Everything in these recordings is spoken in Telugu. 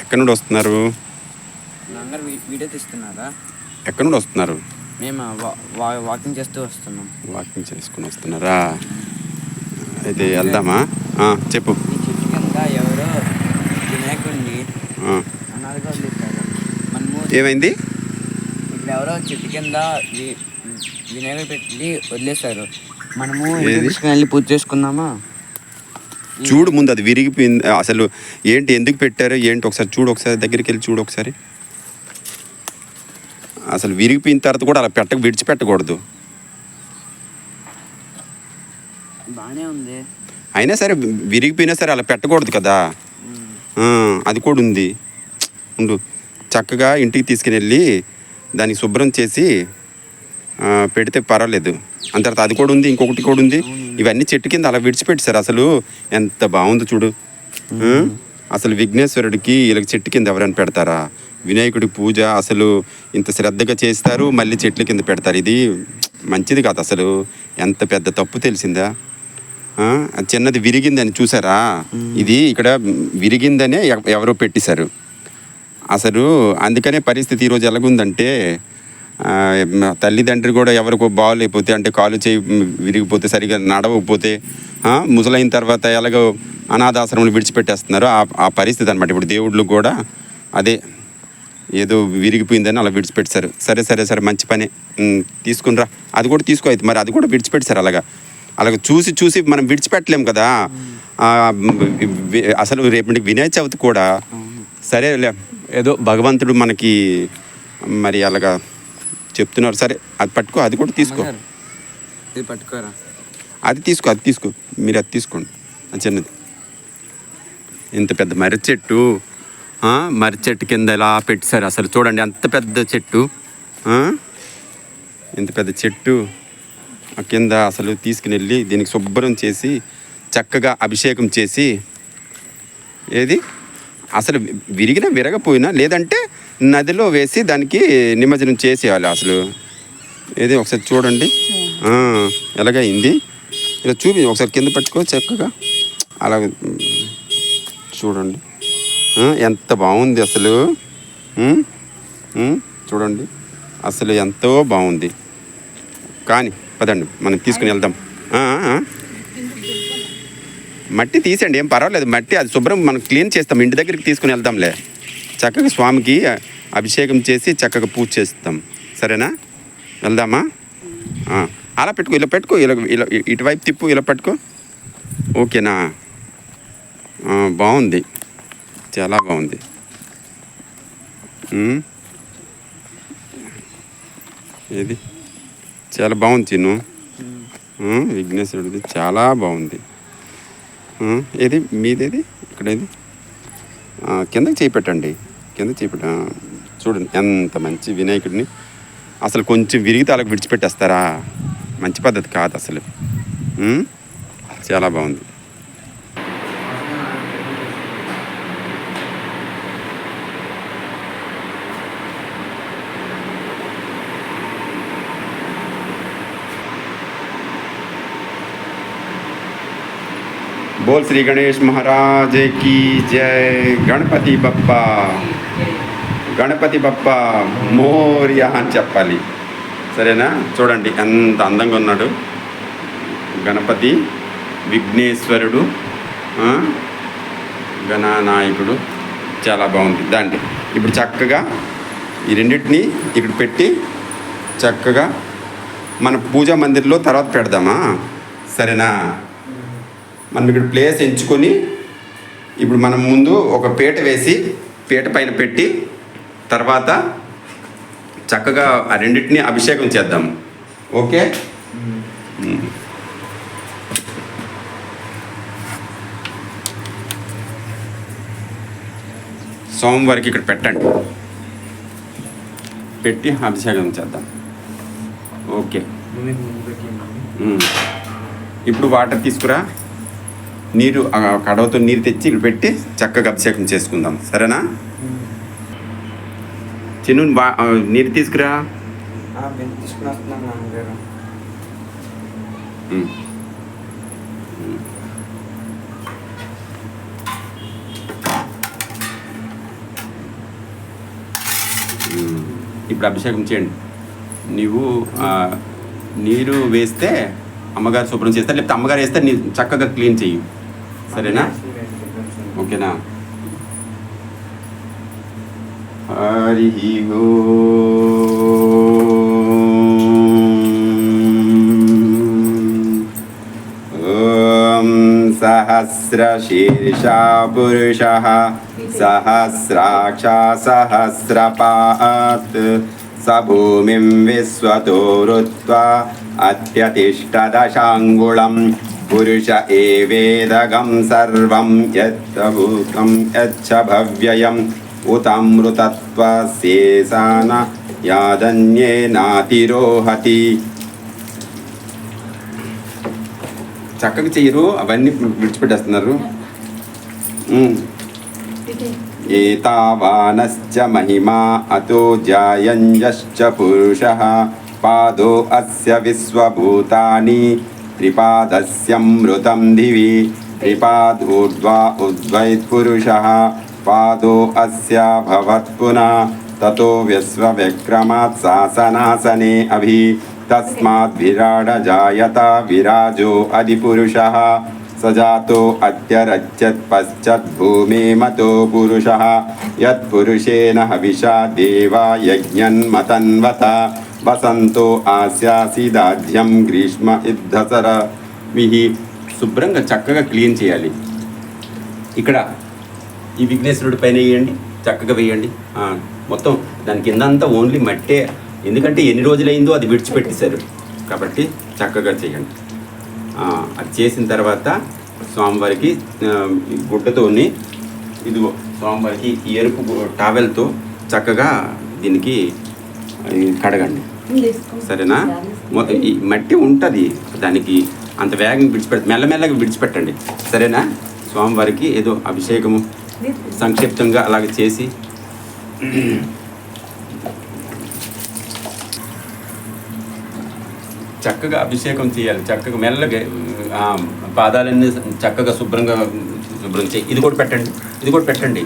ఎక్కడి నుండి వస్తున్నారు? అందరు వీడియో తీస్తున్నారా? ఎక్కడి నుండి వస్తున్నారు? మేము వాకింగ్ చేస్తూ వస్తున్నాం. వాకింగ్ చేసుకుని వస్తున్నారా? అయితే వెళ్దామా? చెప్పు. ఈ చెట్టు కింద ఎవరో వినాయకుడిని ఆ, అనాథగా వదిలేశారు. మనము ఏమైంది? ఇక్కడ ఎవరో చెట్టు కింద వి- వినాయకుడు పెట్టి వదిలేశారు. మనము ఏది? వెళ్ళి పూజ చేసుకుందామా? చూడు ముందు అది విరిగిపోయింది. అసలు ఏంటి ఎందుకు పెట్టారు ఏంటి ఒకసారి చూడు ఒకసారి దగ్గరికి వెళ్ళి చూడు ఒకసారి. అసలు విరిగిపోయిన తర్వాత కూడా అలా పెట్టక విడిచిపెట్టకూడదు. అయినా సరే విరిగిపోయినా సరే అలా పెట్టకూడదు కదా. అది కూడా ఉంది. ఉండు చక్కగా ఇంటికి తీసుకుని వెళ్ళి దానికి శుభ్రం చేసి ఆ, పెడితే పర్వాలేదు. అంత తర్వాత అది కూడా ఉంది ఇంకొకటి కూడా ఉంది. ఇవన్నీ చెట్టు కింద అలా విడిచిపెట్టారు అసలు ఎంత బాగుంది చూడు? అసలు విఘ్నేశ్వరుడికి ఇలా చెట్టు కింద ఎవరైనా పెడతారా? వినాయకుడి పూజ అసలు ఇంత శ్రద్ధగా చేస్తారు మళ్ళీ చెట్ల కింద పెడతారు. ఇది మంచిది కాదు అసలు. ఎంత పెద్ద తప్పు తెలిసిందా? చిన్నది విరిగిందని చూసారా? ఇది ఇక్కడ విరిగిందనే ఎవ- ఎవరో పెట్టేశారు. అసలు అందుకనే పరిస్థితి ఈరోజు ఎలాగుందంటే తల్లిదండ్రి కూడా ఎవరికో బాగోలేకపోతే అంటే కాలు చేయి విరిగిపోతే సరిగా నడవకపోతే ముసలైన తర్వాత ఎలాగో అనాథాశ్రమం విడిచిపెట్టేస్తున్నారు. ఆ ఆ పరిస్థితి అనమాట ఇప్పుడు దేవుళ్ళు కూడా అదే ఏదో విరిగిపోయిందని అలా విడిచిపెట్టారు. సరే సరే సరే మంచి పని. తీసుకునిరా. అది కూడా తీసుకో అయితే. మరి అది కూడా విడిచిపెట్టారు అలాగా. అలాగ చూసి చూసి మనం విడిచిపెట్టలేం కదా. అసలు రేపటి వినాయక చవితి కూడా సరే ఏదో భగవంతుడు మనకి మరి అలాగా చెప్తున్నారు. సరే అది పట్టుకో అది కూడా తీసుకో. ఇది పట్టుకోరా? అది తీసుకో అది తీసుకో. మీరు అది తీసుకోండి. అది చిన్నది. ఇంత పెద్ద మర్రి చెట్టు. మర్రి చెట్టు కింద ఇలా పెట్టారు? అసలు చూడండి అంత పెద్ద చెట్టు? ఇంత పెద్ద చెట్టు. ఆ కింద అసలు తీసుకుని వెళ్ళి దీనికి శుభ్రం చేసి చక్కగా అభిషేకం చేసి ఏది? అసలు విరిగిన విరగపోయినా లేదంటే నదిలో వేసి దానికి నిమజ్జనం చేసేయాలి అసలు. ఏది ఒకసారి చూడండి. ఎలాగైంది? ఇలా చూపి ఒకసారి కింద పెట్టుకో చక్కగా. అలా చూడండి. ఎంత బాగుంది అసలు. చూడండి. అసలు ఎంతో బాగుంది. కానీ పదండి మనం తీసుకుని వెళ్దాం. మట్టి తీసండి ఏం పర్వాలేదు. మట్టి అది శుభ్రం మనం క్లీన్ చేస్తాం. ఇంటి దగ్గరికి తీసుకుని వెళ్దాంలే. చక్కగా స్వామికి అభిషేకం చేసి చక్కగా పూజ చేస్తాం. సరేనా? వెళ్దామా? అలా పెట్టుకో ఇలా పెట్టుకో ఇలా ఇలా ఇటువైపు తిప్పు ఇలా పెట్టుకో. ఓకేనా? బాగుంది. చాలా బాగుంది. ఏది? చాలా బాగుంది తిను. విఘ్నేశ్వరుడిది చాలా బాగుంది. ఏది? మీదేది? ఇక్కడేది? కిందకి చేయి పెట్టండి. కింద చేయి పెట్ట ఆ, చూడండి ఎంత మంచి వినాయకుడిని అసలు కొంచెం విరిగితే అలాగ విడిచిపెట్టేస్తారా మంచి పద్ధతి కాదు అసలు ఉమ్, చాలా బాగుంది बोल श्री गणेश महाराज की जय గణపతి బప్ప గణపతి బప్ప మోరియా అని చెప్పాలి. సరేనా? చూడండి ఎంత అందంగా ఉన్నాడు. గణపతి విఘ్నేశ్వరుడు ఆ, గణనాయకుడు. చాలా బాగుంది. దాండి. ఇప్పుడు చక్కగా ఈ రెండింటిని ఇక్కడ పెట్టి చక్కగా మన పూజా మందిర్లో తర్వాత పెడదామా? సరేనా? మనం ఇక్కడ ప్లేస్ ఎంచుకొని ఇప్పుడు మనం ముందు ఒక పీట వేసి పీట పైన పెట్టి తర్వాత చక్కగా ఆ రెండింటిని అభిషేకం చేద్దాం. ఓకే? సోమవారికి ఇక్కడ పెట్టండి. పెట్టి అభిషేకం చేద్దాం. ఓకే. ఇప్పుడు వాటర్ తీసుకురా. నీరు కడవతో నీరు తెచ్చి ఇక్కడ పెట్టి చక్కగా అభిషేకం చేసుకుందాం. సరేనా? చిన్ను నీరు తీసుకురా. ఇప్పుడు అభిషేకం చేయండి. నీవు నీరు వేస్తే అమ్మగారు శుభ్రం చేస్తారు. లేకపోతే అమ్మగారు వేస్తే నీ చక్కగా క్లీన్ చెయ్యి. సరేనా? ఓకేనా? हरिः ओ सहस्रशीर्षा पुरुषः सहस्राक्षा सहस्रपात् स भूमिं विश्वतो रुत्वा अत्यतिष्ठदशाङ्गुलं पुरुष एवेदगं सर्वं यत्तभूतं यच्छ भव्ययम्। ఉతమృతత్వశేషాన యాదన్యేనాతిరోహతి చక్కగా చేయరు అవన్నీ విడిచిపెట్టేస్తున్నారు. ఏతావానశ్చ మహిమా అతో జాయంజశ్చ పురుష పాదో అస్య విశ్వభూతాని త్రిపాదస్యమృతం దివి త్రిపాదూర్ధ్వా ఉద్వైత్పురుష పాదో అస్య భవత్ పునః తతో విశ్వవిక్రమాత్ శాసనాసనే అభి తస్మాత్ విరాడ జాయత విరాజో అధిపురుషः సజాతో అత్యరచ్యత్ పశ్చత్ భూమి మతో పురుషः యత్పురుషేణ హవిషా దేవా యజ్ఞన్మతన్వత వసంతో ఆస్యాసిదాధ్యం గ్రీష్మ యుద్ధసర విహి శుభ్రంగా చక్కగా క్లీన్ చేయాలి ఇక్కడ ఈ విఘ్నేశ్వరుడి పైన వేయండి చక్కగా వేయండి. మొత్తం దాని కిందంతా ఓన్లీ మట్టే. ఎందుకంటే ఎన్ని రోజులైందో అది విడిచిపెట్టేశారు. కాబట్టి చక్కగా చేయండి. అది చేసిన తర్వాత స్వామివారికి గుడ్డతోని ఇదిగో స్వామివారికి ఈ ఎరుపు టావెల్తో చక్కగా దీనికి కడగండి. సరేనా? ఈ మట్టి ఉంటుంది. దానికి అంత వేగంగా విడిచిపెట్ట మెల్లమెల్లగా విడిచిపెట్టండి. సరేనా? స్వామివారికి ఏదో అభిషేకము. సంక్షిప్తంగా అలాగ చేసి చక్కగా అభిషేకం చేయాలి. చక్కగా మెల్లగా పాదాలన్నీ చక్కగా శుభ్రంగా శుభ్రం చేయి. ఇది కూడా పెట్టండి. ఇది కూడా పెట్టండి.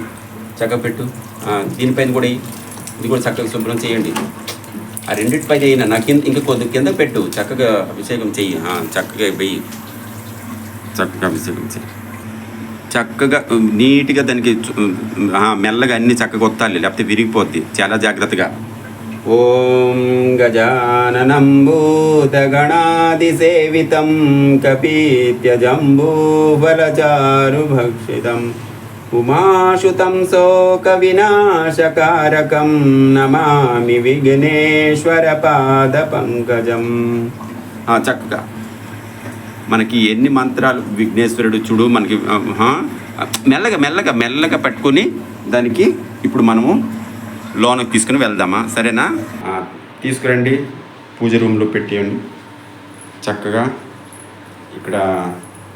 చక్కగా పెట్టు. దీనిపైన కూడా ఇది కూడా చక్కగా శుభ్రం చేయండి. ఆ రెండింటిపైన అయినా నా కింద ఇంకా కొద్ది కింద పెట్టు. చక్కగా అభిషేకం చెయ్యి. చక్కగా పోయి చక్కగా అభిషేకం చెయ్యి. చక్కగా నీట్గా దానికి మెల్లగా అన్ని చక్కగా ఒత్తాలి లేకపోతే విరిగిపోద్ది. చాలా జాగ్రత్తగా. ఓం గజాననం భూతగణాదిసేవితం కపీత్యజంబూఫలచారు భక్షితం ఉమాశుతం శోక వినాశకారకం నమామి విఘ్నేశ్వర పాద పంకజం చక్కగా. మనకి ఎన్ని మంత్రాలు? విఘ్నేశ్వరుడు చూడు మనకి మెల్లగా మెల్లగా మెల్లగా పట్టుకొని దానికి ఇప్పుడు మనము లోనకి తీసుకుని వెళ్దామా? సరేనా? తీసుకురండి. పూజ రూమ్లో పెట్టేయండి. చక్కగా ఇక్కడ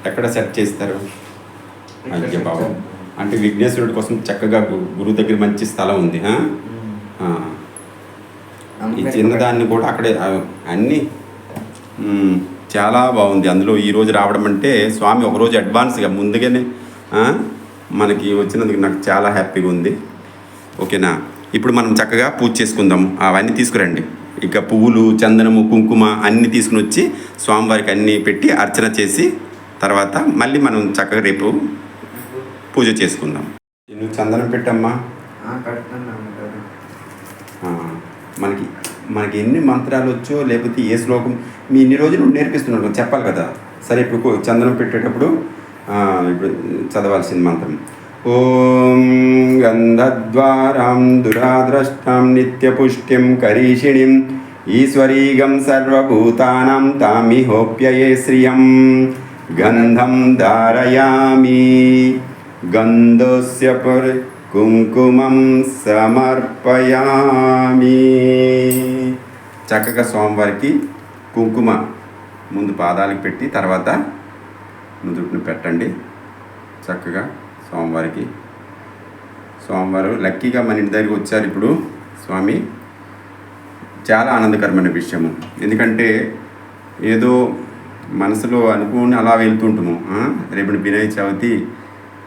ఎక్కడ సెట్ చేస్తారు? అయ్య బాబు. అంటే విఘ్నేశ్వరుడి కోసం చక్కగా గురువు దగ్గర మంచి స్థలం ఉంది. ఈ చిన్నదాన్ని కూడా అక్కడే అన్నీ. చాలా బాగుంది. అందులో ఈ రోజు రావడం అంటే స్వామి ఒకరోజు అడ్వాన్స్గా ముందుగానే మనకి వచ్చినందుకు నాకు చాలా హ్యాపీగా ఉంది. ఓకేనా? ఇప్పుడు మనం చక్కగా పూజ చేసుకుందాం. అవన్నీ తీసుకురండి. ఇక పువ్వులు చందనము కుంకుమ అన్నీ తీసుకుని వచ్చి స్వామివారికి అన్నీ పెట్టి అర్చన చేసి తర్వాత మళ్ళీ మనం చక్కగా రేపు పూజ చేసుకుందాం. నువ్వు చందనం పెట్టమ్మా. మనకి మనకి ఎన్ని మంత్రాలు వచ్చో లేకపోతే ఏ శ్లోకం మీ ఇన్ని రోజులు నేర్పిస్తున్నాడు చెప్పాలి కదా. సరే ఇప్పుడు చందనం పెట్టేటప్పుడు ఇప్పుడు చదవాల్సిన మంత్రం. ఓం గంధద్వారాం దురాద్రష్టాం నిత్యపుష్టిం కరీషిణిం ఈశ్వరీగం సర్వభూతానాం తామిహోప్యయే శ్రియం. గంధం ధారయామి గంధస్య పరి కుంకుమం సమర్పయామి. చక్కగా స్వామివారికి కుంకుమ ముందు పాదాలకు పెట్టి తర్వాత నుదుటిని పెట్టండి. చక్కగా స్వామివారికి. స్వామివారు లక్కీగా మన ఇంటి దగ్గరికి వచ్చారు ఇప్పుడు. స్వామి చాలా ఆనందకరమైన విషయము. ఎందుకంటే ఏదో మనసులో అనుకుని అలా వెళ్తుంటాము. ఆ? రేపు వినాయక చవితి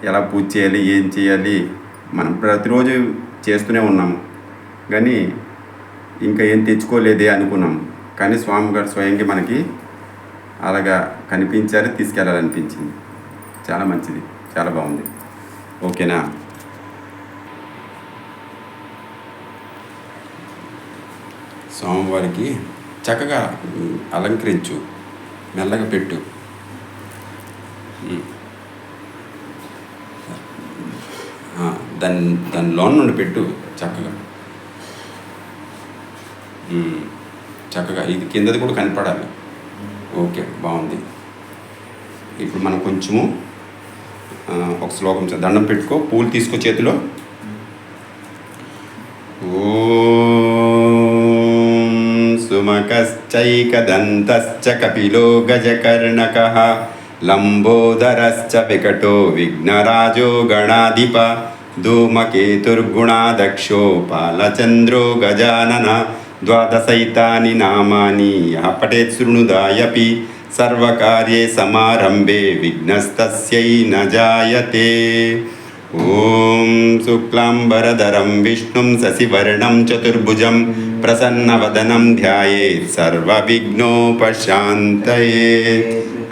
ఎలా పూజ చేయాలి ఏం చేయాలి మనం ప్రతిరోజు చేస్తూనే ఉన్నాము. కానీ ఇంకా ఏం తెచ్చుకోలేదే అనుకున్నాం. కానీ స్వామి గారు స్వయంగా మనకి అలాగా కనిపించారు తీసుకెళ్ళాలనిపించింది చాలా మంచిది చాలా బాగుంది. ఓకేనా? స్వామివారికి చక్కగా అలంకరించు మెల్లగా పెట్టు. దాని దాని లోన్ నుండి పెట్టు చక్కగా. చక్కగా ఇది కిందది కూడా కనపడాలి. ఓకే బాగుంది. ఇప్పుడు మనం కొంచెము ఒక శ్లోకం దండం పెట్టుకో పూలు తీసుకో చేతిలో. ఓం సుమకశ్చైకదంతశ్చ కపిలో గజకర్ణక లంబోదరశ్చ వికటో విఘ్నరాజో గణాధిప ధూమకేతుర్గుణాదక్షో పాలచంద్రో గజానన ద్వాదశైతాని నామాని యः శృణుదాయపి సర్వకార్యే సమారంభే విఘ్నస్తస్యై న జాయతే ఓం శుక్లాంబరధరం విష్ణుం శశివర్ణం చతుర్భుజం ప్రసన్నవదనం ధ్యాయే సర్వవిఘ్నోపశాంతయే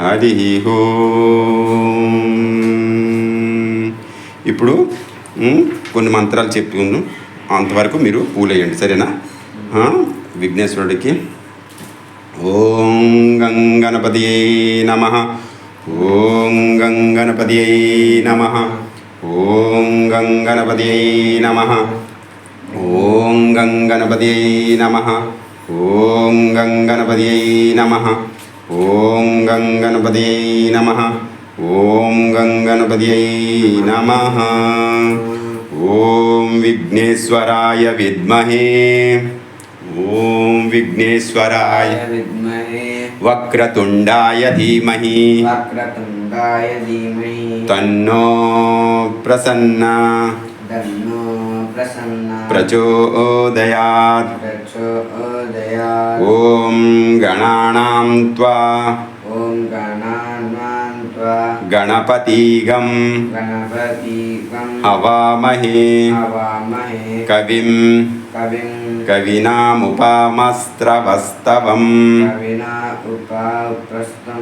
హరి హో ఇప్పుడు కొన్ని మంత్రాలు చెప్పుకుందాం అంతవరకు మీరు పూలేయండి సరేనా? విఘ్నేశ్వరుడికి. ఓం గంగణపతియే నమ. ఓం గంగణపతియే నమ. ఓం గంగణపతియే నమ. ఓం గంగణపతియే నమ. ఓం గంగణపతియే నమ. ఓం గంగణపతియే నమ. ఓం గంగణపతియే నమ. ఓం విఘ్నేశ్వరాయ విద్మహే. ఓం విఘ్నేశ్వరాయ వక్రతుండాయ ధీమహి వక్రతుండాయ ధీమహి తన్నో ప్రసన్న ధన్నో ప్రసన్న ప్రచోదయాత్ ప్రచోదయాత్ ఓం గణానాం త్వా ఓం గణాన్వాన్ త్వా గణపతిగం గణపతిగం హవామహే హవామహే కవిం కవిం కవినాముపామస్త్రవస్తవం కవినా ఉపాప్రస్తం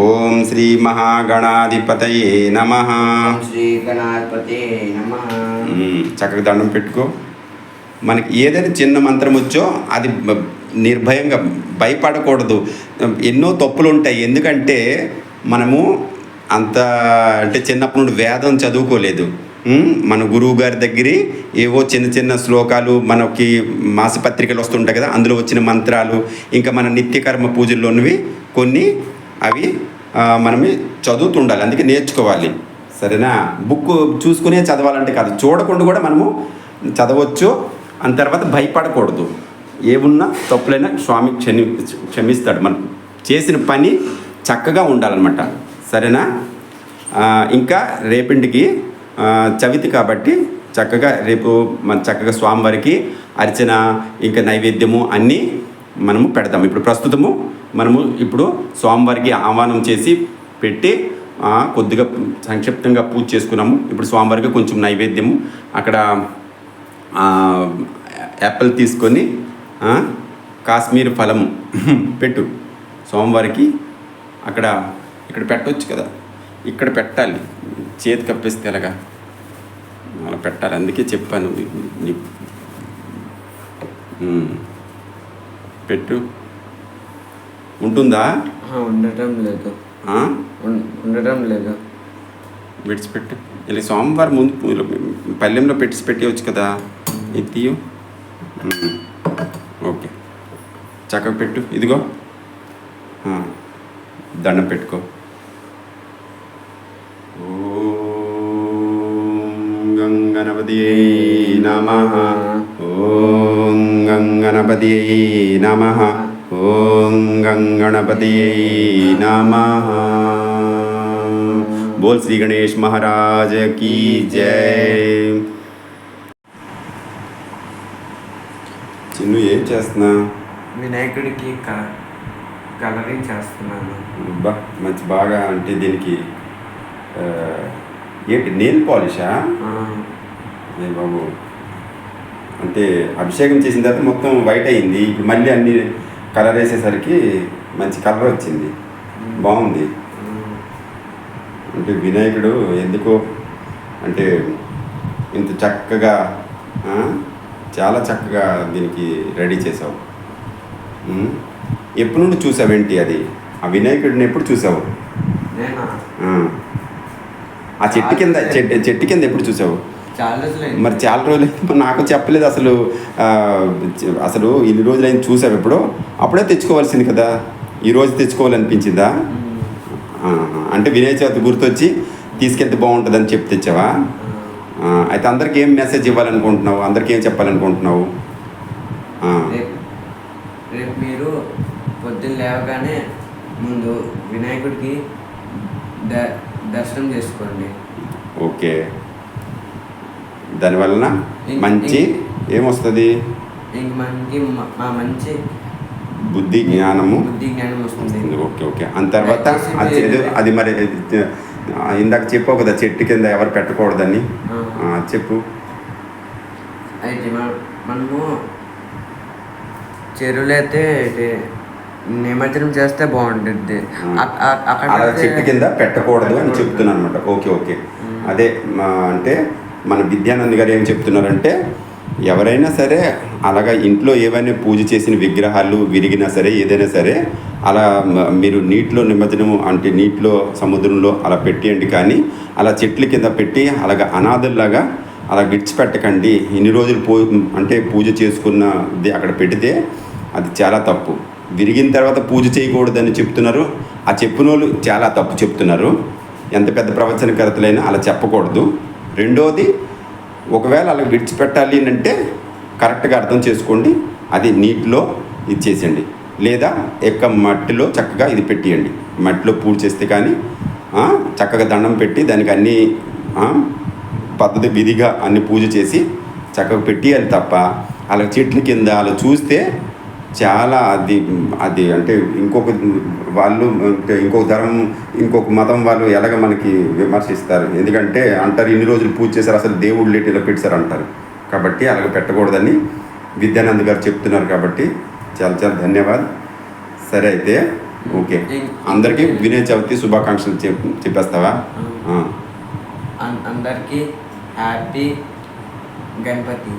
ఓం శ్రీ మహాగణాధిపతయే నమ ఓం శ్రీ గణాధిపతే నమః చక్కగా దండం పెట్టుకో. మనకి ఏదైనా చిన్న మంత్రం వచ్చో అది నిర్భయంగా భయపడకూడదు. ఎన్నో తప్పులు ఉంటాయి ఎందుకంటే మనము అంత అంటే చిన్నప్పటి నుండి వేదం చదువుకోలేదు. మన గురువు గారి దగ్గర ఏవో చిన్న చిన్న శ్లోకాలు మనకి మాసపత్రికలు వస్తుంటాయి కదా అందులో వచ్చిన మంత్రాలు ఇంకా మన నిత్యకర్మ పూజల్లోనివి కొన్ని అవి మనమే చదువుతుండాలి అందుకే నేర్చుకోవాలి. సరేనా? బుక్ చూసుకునే చదవాలంటే కాదు చూడకుండా కూడా మనము చదవచ్చు అంత తర్వాత భయపడకూడదు. ఏమున్నా తప్పులైనా స్వామి క్షమి క్షమిస్తాడు మనం చేసిన పని చక్కగా ఉండాలన్నమాట. సరేనా? ఇంకా రేపింటికి చవితి కాబట్టి చక్కగా రేపు మన చక్కగా స్వామివారికి అర్చన ఇంకా నైవేద్యము అన్నీ మనము పెడతాము. ఇప్పుడు ప్రస్తుతము మనము ఇప్పుడు స్వామివారికి ఆహ్వానం చేసి పెట్టి కొద్దిగా సంక్షిప్తంగా పూజ చేసుకున్నాము. ఇప్పుడు స్వామివారికి కొంచెం నైవేద్యము అక్కడ యాపిల్ తీసుకొని కాశ్మీర్ ఫలం పెట్టు. స్వామివారికి అక్కడ ఇక్కడ పెట్టవచ్చు కదా. ఇక్కడ పెట్టాలి. చేతి కప్పేస్తే ఎలాగా? అలా పెట్టాలి. అందుకే చెప్పాను. పెట్టు. ఉంటుందా? ఉండటం లేదు. ఉండటం లేదు. విడిచిపెట్టు. ఇలా సోమవారం ముందు పూల- పల్లెంలో పెట్టి పెట్టవచ్చు కదా? ఇది. ఓకే. చక్కగా పెట్టు. ఇదిగో. దండం పెట్టుకో. ఓం గంగణపతి నమ ఓం గంగణపతి నమ ఓం గంగణపతి నమ बोल श्री गणेश महाराज की जय చిన్ను ఏ చేస్తున్నా వినాయకుడికి క కలరింగ్ చేస్తున్నాను బా మంచి బాగా అంటే దీనికి ఆ, ఏంటి నెయిల్ పాలిషా? బాబు. అంటే అభిషేకం చేసిన తర్వాత మొత్తం వైట్ అయింది. ఇప్పుడు మళ్ళీ అన్ని కలర్ వేసేసరికి మంచి కలర్ వచ్చింది. బాగుంది. అంటే వినాయకుడు ఎందుకో? అంటే ఇంత చక్కగా చాలా చక్కగా దీనికి రెడీ చేసావు. ఉమ్. ఎప్పటి నుండి చూసావేంటి అది? ఆ వినాయకుడిని ఎప్పుడు చూసావు? నేనా? ఆ. చెట్టు కింద చెట్టు చెట్టు కింద ఎప్పుడు చూసావు. మరి చాలా రోజులు నాకు చెప్పలేదు అసలు అసలు ఇన్ని రోజులు అయింది చూసావు ఎప్పుడు? అప్పుడే తెచ్చుకోవాల్సింది కదా. ఈ రోజు తెచ్చుకోవాలనిపించిందా? ఆహా. అంటే వినాయక చవితి గుర్తొచ్చి తీసుకెళ్తే బాగుంటుందని చెప్పి తెచ్చావా? అయితే అందరికి ఏం మెసేజ్ ఇవ్వాలనుకుంటున్నావు? అందరికి ఏం చెప్పాలనుకుంటున్నావు? రేపు మీరు పొద్దున్న లేవగానే ముందు వినాయకుడికి దర్శనం చేసుకోండి. ఓకే. దానివలన మంచి ఏమొస్తుంది? మనకి మ- మంచి బుద్ధి జ్ఞానము బుద్ధి జ్ఞానం వస్తుంది. Okay okay. అంత తర్వాత అది అది మరి ఇందాక చెప్పావు కదా చెట్టు కింద ఎవరు పెట్టకూడదని. చెప్పు. అయితే మన- మనము చెరువులో అయితే నిమజ్జనం చేస్తే బాగుంటుంది అలా చెట్టు కింద పెట్టకూడదు అని. చెప్తున్నాను అనమాట ఓకే ఓకే. అదే అంటే మన విద్యానంద్ గారు ఏం చెప్తున్నారంటే ఎవరైనా సరే అలాగా ఇంట్లో ఏవైనా పూజ చేసిన విగ్రహాలు విరిగినా సరే ఏదైనా సరే అలా మీరు నీటిలో నిమజ్జనం అంటే నీటిలో సముద్రంలో అలా పెట్టేయండి కానీ అలా చెట్ల కింద పెట్టి అలాగా అనాథల్లాగా అలా విడిచిపెట్టకండి ఇన్ని రోజులు పూ అంటే పూజ చేసుకున్నది అక్కడ పెడితే అది చాలా తప్పు. విరిగిన తర్వాత పూజ చేయకూడదని చెప్తున్నారు. ఆ చెప్పిన వాళ్ళు చాలా తప్పు చెప్తున్నారు. ఎంత పెద్ద ప్రవచనకర్తలైనా అలా చెప్పకూడదు. రెండోది ఒకవేళ అలా విడిచిపెట్టాలి అని అంటే కరెక్ట్గా అర్థం చేసుకోండి. అది నీటిలో ఇచ్చేసేయండి లేదా ఎక్క మట్టిలో చక్కగా ఇది పెట్టేయండి. మట్టిలో పూజ చేస్తే కానీ చక్కగా దండం పెట్టి దానికి అన్ని పద్ధతి విధిగా అన్ని పూజ చేసి చక్కగా పెట్టియాలి తప్ప అలా చెట్ల కింద అలా చూస్తే చాలా అది అది అంటే ఇంకొక వాళ్ళు అంటే ఇంకొక ధర్మం ఇంకొక మతం వాళ్ళు ఎలాగ మనకి విమర్శిస్తారు? ఎందుకంటే అంటారు ఇన్ని రోజులు పూజ చేశారు అసలు దేవుడు లేటి ఇలా పెట్టారు అంటారు. కాబట్టి అలాగ పెట్టకూడదని విద్యానంద్ గారు చెప్తున్నారు కాబట్టి చాలా చాలా ధన్యవాద్. సరే అయితే ఓకే. అందరికీ వినయ చవితి శుభాకాంక్షలు చెప్ చెప్పేస్తావా? అందరికీ హ్యాపీ గణపతి.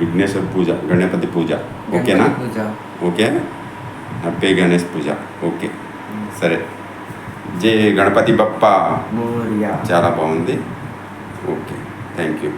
విఘ్నేశ్వర పూజ గణపతి పూజ. ఓకేనా గణపతి పూజ ఓకే హ్యాపీ గణేష్ పూజ ఓకే సరే జై గణపతి బప్ప మోరియా చాలా బాగుంది ఓకే థ్యాంక్ యూ